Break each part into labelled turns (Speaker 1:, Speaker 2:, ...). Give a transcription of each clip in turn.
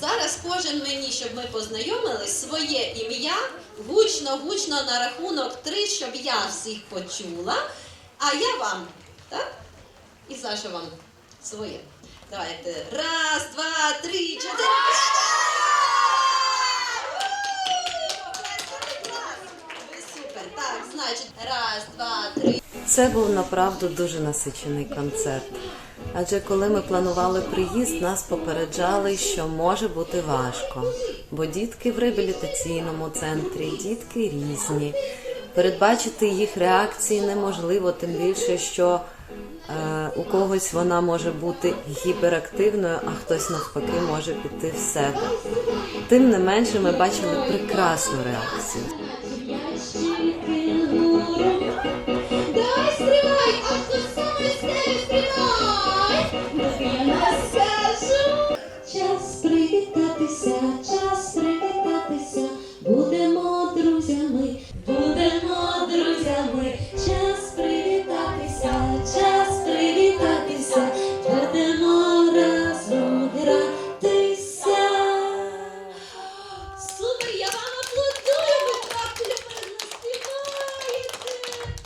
Speaker 1: зараз кожен мені, щоб ми познайомились, своє ім'я гучно-гучно на рахунок три, щоб я всіх почула, а я вам, так? І Саша вам своє. Давайте. Раз, два, три, чотири. Супер. Так, значить, раз, два, три.
Speaker 2: Це був направду дуже насичений концерт. Адже коли ми планували приїзд, нас попереджали, що може бути важко, бо дітки в реабілітаційному центрі, дітки різні. Передбачити їх реакції неможливо, тим більше, що е, у когось вона може бути гіперактивною, а хтось навпаки може піти в себе. Тим не менше, ми бачили прекрасну реакцію.
Speaker 3: Я
Speaker 1: вам аплодую, так.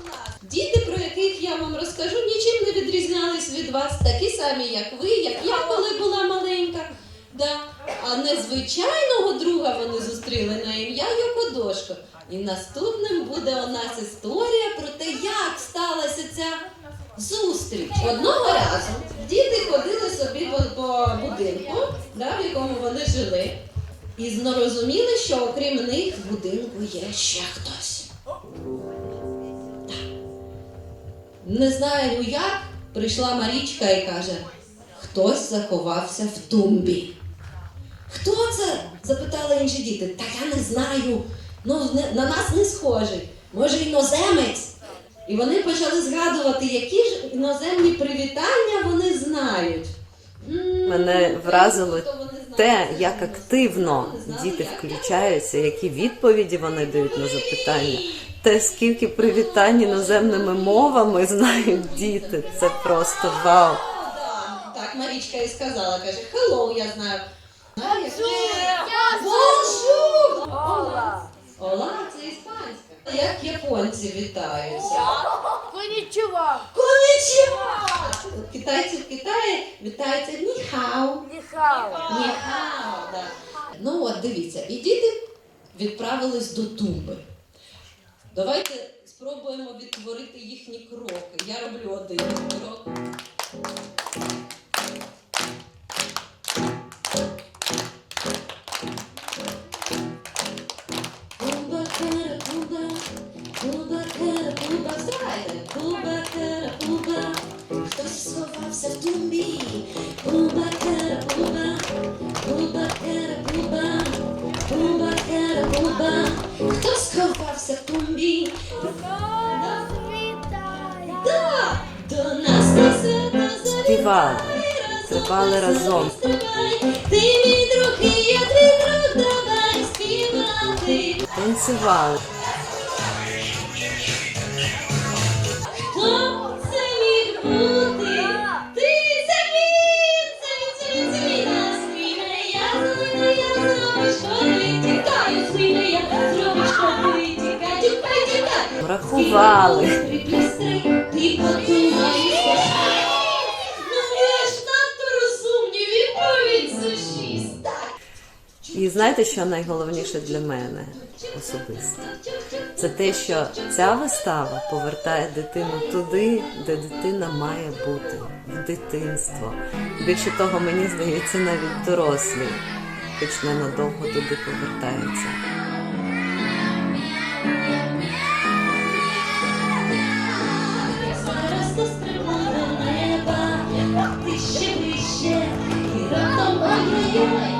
Speaker 1: Клас. Діти, про яких я вам розкажу, нічим не відрізнялись від вас, такі самі, як ви, як я, коли була маленька. Да. А незвичайного друга вони зустріли на ім'я Йокодошко. І наступним буде у нас історія про те, як сталася ця зустріч. Одного разу діти ходили собі по будинку, да, в якому вони жили. І зрозуміли, що окрім них в будинку є ще хтось. Так. Не знаю як, прийшла Марічка і каже, хтось заховався в тумбі. Хто це? запитали інші діти. Та я не знаю. Ну, не- на нас не схожий. Може, іноземець. І вони почали згадувати, які ж іноземні привітання вони знають.
Speaker 2: Мене вразило
Speaker 1: хто вони знають?
Speaker 2: Те, як активно діти включаються, які відповіді вони дають на запитання, те, скільки привітань іноземними мовами знають діти, це просто вау.
Speaker 1: Так, Марічка і сказала, каже, hello, я знаю. Bonjour! Ола. Ола, це іспанська. Як японці вітаються.
Speaker 4: Конічува!
Speaker 1: Конічіва! Китайці в Китаї вітаються ніхау.
Speaker 4: Ніхао!
Speaker 1: Ніхао, да. Ну от дивіться, і діти відправились до тумби. Давайте спробуємо відтворити їхні кроки. Я роблю один крок.
Speaker 2: Співали, стрибали разом.
Speaker 3: Ти мій друг, і я твій друг, давай співати.
Speaker 2: Танцювали.
Speaker 3: Так.
Speaker 2: І знаєте, що найголовніше для мене особисто? Це те, що ця вистава повертає дитину туди, де дитина має бути в дитинство. Більше того, мені здається, навіть дорослі, хоч ненадовго туди повертаються.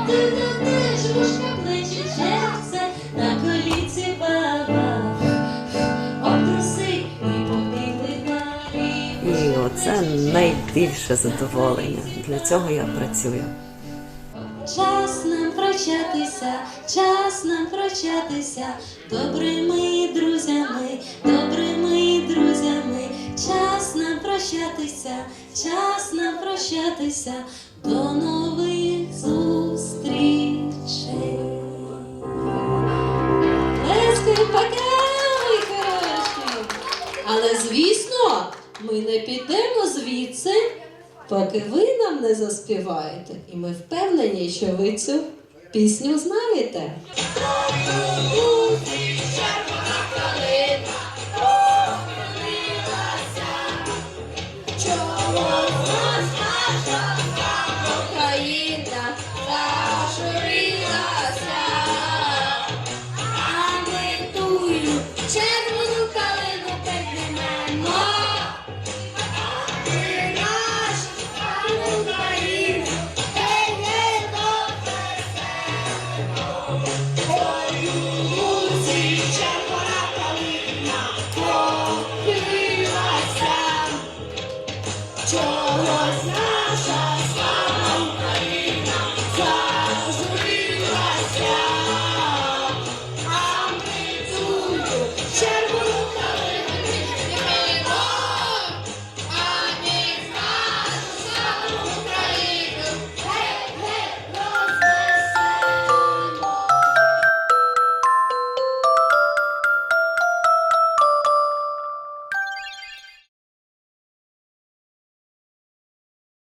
Speaker 3: Ти не теж вушка плечі черце, на коліці баба, обтруси і побігли далі.
Speaker 2: І оце найбільше задоволення. Для цього я працюю.
Speaker 3: Час нам прощатися, час нам прощатися, добрими друзями, добрими друзями, час нам прощатися, час нам прощатися, до нових
Speaker 1: поки ви нам не заспіваєте, і ми впевнені, що ви цю пісню знаєте.
Speaker 3: Чого вас